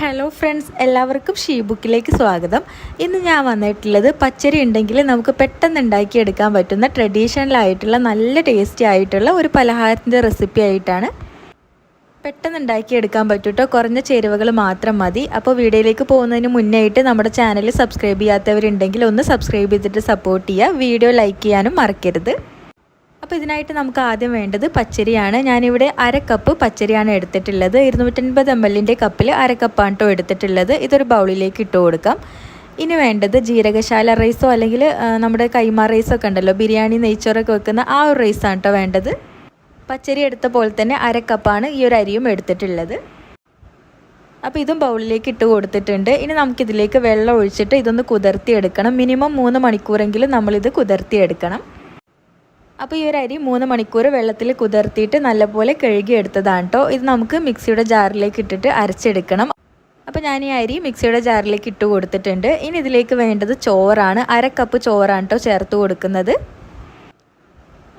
Hello friends എല്ലാവർക്കും she ബുക്കിലേക്ക് സ്വാഗതം. ഇന്ന് ഞാൻ വന്നിട്ടുള്ളത് പച്ചരി ഉണ്ടെങ്കിൽ നമുക്ക് പെട്ടെന്ന് ഉണ്ടാക്കിയെടുക്കാൻ പറ്റുന്ന ട്രഡീഷണൽ ആയിട്ടുള്ള നല്ല ടേസ്റ്റി ആയിട്ടുള്ള ഒരു പലഹാരത്തിന്റെ റെസിപ്പി ആയിട്ടാണ് പെട്ടെന്ന് ഉണ്ടാക്കിയെടുക്കാൻ പറ്റൂട്ടോ. കുറഞ്ഞ ചേരുവകൾ മാത്രം മതി. അപ്പോൾ വീഡിയോയിലേക്ക് പോകുന്നതിന് മുന്നേയിട്ട് നമ്മുടെ ചാനൽ സബ്സ്ക്രൈബ് ചെയ്യാത്തവരുണ്ടെങ്കിൽ ഒന്ന് സബ്സ്ക്രൈബ് ചെയ്തിട്ട് സപ്പോർട്ട് ചെയ്യുക. വീഡിയോ ലൈക്ക് ചെയ്യാനും മറക്കരുത്. അപ്പോൾ ഇതിനായിട്ട് നമുക്ക് ആദ്യം വേണ്ടത് പച്ചരിയാണ്. ഞാനിവിടെ അര കപ്പ് പച്ചരിയാണ് എടുത്തിട്ടുള്ളത്. ഇരുന്നൂറ്റൻപത് എം എല്ലിന്റെ കപ്പിൽ അര കപ്പാണ് കേട്ടോ എടുത്തിട്ടുള്ളത്. ഇതൊരു ബൗളിലേക്ക് ഇട്ട് കൊടുക്കാം. ഇനി വേണ്ടത് ജീരകശാല റൈസോ അല്ലെങ്കിൽ നമ്മുടെ കൈമാ റൈസൊക്കെ ഉണ്ടല്ലോ ബിരിയാണി നെയ്ച്ചോറൊക്കെ വെക്കുന്ന ആ ഒരു റൈസാണ് കേട്ടോ വേണ്ടത്. പച്ചരി എടുത്ത പോലെ തന്നെ അര കപ്പാണ് ഈ ഒരു അരിയും എടുത്തിട്ടുള്ളത്. അപ്പോൾ ഇതും ബൗളിലേക്ക് ഇട്ട് കൊടുത്തിട്ടുണ്ട്. ഇനി നമുക്കിതിലേക്ക് വെള്ളം ഒഴിച്ചിട്ട് ഇതൊന്ന് കുതിർത്തി എടുക്കണം മിനിമം മൂന്ന് മണിക്കൂറെങ്കിലും നമ്മളിത് കുതിർത്തിയെടുക്കണം. അപ്പോൾ ഈ ഒരു അരി മൂന്ന് മണിക്കൂർ വെള്ളത്തിൽ കുതിർത്തിയിട്ട് നല്ലപോലെ കഴുകി എടുത്തതാണ് കേട്ടോ ഇത് നമുക്ക് മിക്സിയുടെ ജാറിലേക്ക് ഇട്ടിട്ട് അരച്ചെടുക്കണം. അപ്പോൾ ഞാൻ ഈ അരി മിക്സിയുടെ ജാറിലേക്ക് ഇട്ട് കൊടുത്തിട്ടുണ്ട്. ഇനി ഇതിലേക്ക് വേണ്ടത് ചോറാണ്. അര കപ്പ് ചോറാണ് കേട്ടോ ചേർത്ത് കൊടുക്കുന്നത്.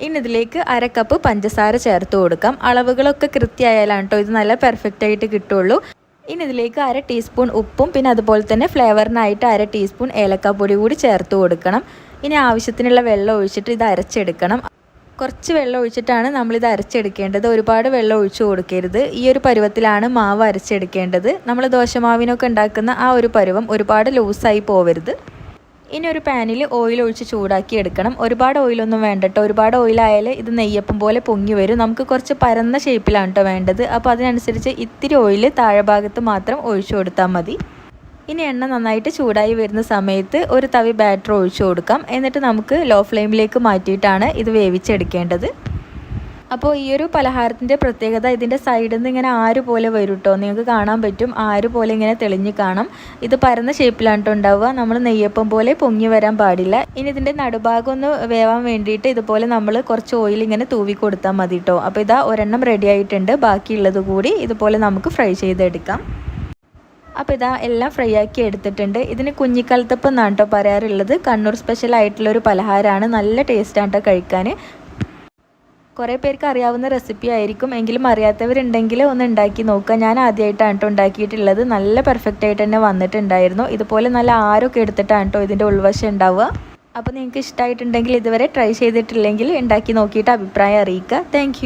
ഇനി ഇതിലേക്ക് അര കപ്പ് പഞ്ചസാര ചേർത്ത് കൊടുക്കാം. അളവുകളൊക്കെ കൃത്യമായാലാണ് കേട്ടോ ഇത് നല്ല പെർഫെക്റ്റ് ആയിട്ട് കിട്ടുള്ളൂ. ഇനി ഇതിലേക്ക് അര ടീസ്പൂൺ ഉപ്പും പിന്നെ അതുപോലെ തന്നെ ഫ്ലേവറിനായിട്ട് അര ടീസ്പൂൺ ഏലക്കാപ്പൊടി കൂടി ചേർത്ത് കൊടുക്കണം. ഇനി ആവശ്യത്തിനുള്ള വെള്ളം ഒഴിച്ചിട്ട് ഇത് അരച്ചെടുക്കണം. കുറച്ച് വെള്ളം ഒഴിച്ചിട്ടാണ് നമ്മളിത് അരച്ചെടുക്കേണ്ടത്. ഒരുപാട് വെള്ളം ഒഴിച്ചു കൊടുക്കരുത്. ഈ ഒരു പരുവത്തിലാണ് മാവ് അരച്ചെടുക്കേണ്ടത്. നമ്മൾ ദോശമാവിനൊക്കെ ഉണ്ടാക്കുന്ന ആ ഒരു പരുവം ഒരുപാട് ലൂസായി പോവരുത്. ഇനി ഒരു പാനിൽ ഓയിൽ ഒഴിച്ച് ചൂടാക്കി എടുക്കണം. ഒരുപാട് ഓയിലൊന്നും വേണ്ടട്ടോ. ഒരുപാട് ഓയിലായാൽ ഇത് നെയ്യപ്പം പോലെ പൊങ്ങി വരും. നമുക്ക് കുറച്ച് പരന്ന ഷേപ്പിലാണ് കേട്ടോ വേണ്ടത്. അപ്പോൾ അതിനനുസരിച്ച് ഇത്തിരി ഓയിൽ താഴെ ഭാഗത്ത് മാത്രം ഒഴിച്ചു കൊടുത്താൽ മതി. ഇനി എണ്ണ നന്നായിട്ട് ചൂടായി വരുന്ന സമയത്ത് ഒരു തവി ബാറ്റർ ഒഴിച്ചു കൊടുക്കാം. എന്നിട്ട് നമുക്ക് ലോ ഫ്ലെയിമിലേക്ക് മാറ്റിയിട്ടാണ് ഇത് വേവിച്ചെടുക്കേണ്ടത്. അപ്പോൾ ഈ ഒരു പലഹാരത്തിന്റെ പ്രത്യേകത ഇതിന്റെ സൈഡിൽ നിന്ന് ഇങ്ങനെ ആര് പോലെ വരും കേട്ടോ നിങ്ങൾക്ക് കാണാൻ പറ്റും. ആര് പോലെ ഇങ്ങനെ തെളിഞ്ഞ് കാണാം. ഇത് പരന്ന ഷേപ്പിലാണ് ഉണ്ടാവുക. നമ്മൾ നെയ്യപ്പം പോലെ പൊങ്ങി വരാൻ പാടില്ല. ഇനി ഇതിന്റെ നടുഭാഗം ഒന്ന് വേവാൻ വേണ്ടിയിട്ട് ഇതുപോലെ നമ്മൾ കുറച്ച് ഓയിൽ ഇങ്ങനെ തൂവി കൊടുത്താൽ മതി കേട്ടോ അപ്പോൾ ഇതാ ഒരെണ്ണം റെഡി ആയിട്ടുണ്ട്. ബാക്കിയുള്ളത് കൂടി ഇതുപോലെ നമുക്ക് ഫ്രൈ ചെയ്തെടുക്കാം. അപ്പോൾ ഇതാ എല്ലാം ഫ്രൈ ആക്കി എടുത്തിട്ടുണ്ട്. ഇതിന് കുഞ്ഞിക്കലത്തപ്പം എന്നാണ് കേട്ടോ പറയാറുള്ളത്. കണ്ണൂർ സ്പെഷ്യൽ ആയിട്ടുള്ളൊരു പലഹാരമാണ്. നല്ല ടേസ്റ്റാണ് കേട്ടോ കഴിക്കാൻ കുറേ പേർക്ക് അറിയാവുന്ന റെസിപ്പി ആയിരിക്കും. എങ്കിലും അറിയാത്തവരുണ്ടെങ്കിൽ ഒന്ന് ഉണ്ടാക്കി നോക്കുക. ഞാൻ ആദ്യമായിട്ടാണ് കേട്ടോ ഉണ്ടാക്കിയിട്ടുള്ളത്. നല്ല പെർഫെക്റ്റ് ആയിട്ട് തന്നെ വന്നിട്ടുണ്ടായിരുന്നു. ഇതുപോലെ നല്ല ആരൊക്കെ എടുത്തിട്ടാണ് കേട്ടോ ഇതിന്റെ ഉൾവശം ഉണ്ടാവുക. അപ്പോൾ നിങ്ങൾക്ക് ഇഷ്ടമായിട്ടുണ്ടെങ്കിൽ ഇതുവരെ ട്രൈ ചെയ്തിട്ടില്ലെങ്കിൽ ഉണ്ടാക്കി നോക്കിയിട്ട് അഭിപ്രായം അറിയിക്കുക. താങ്ക്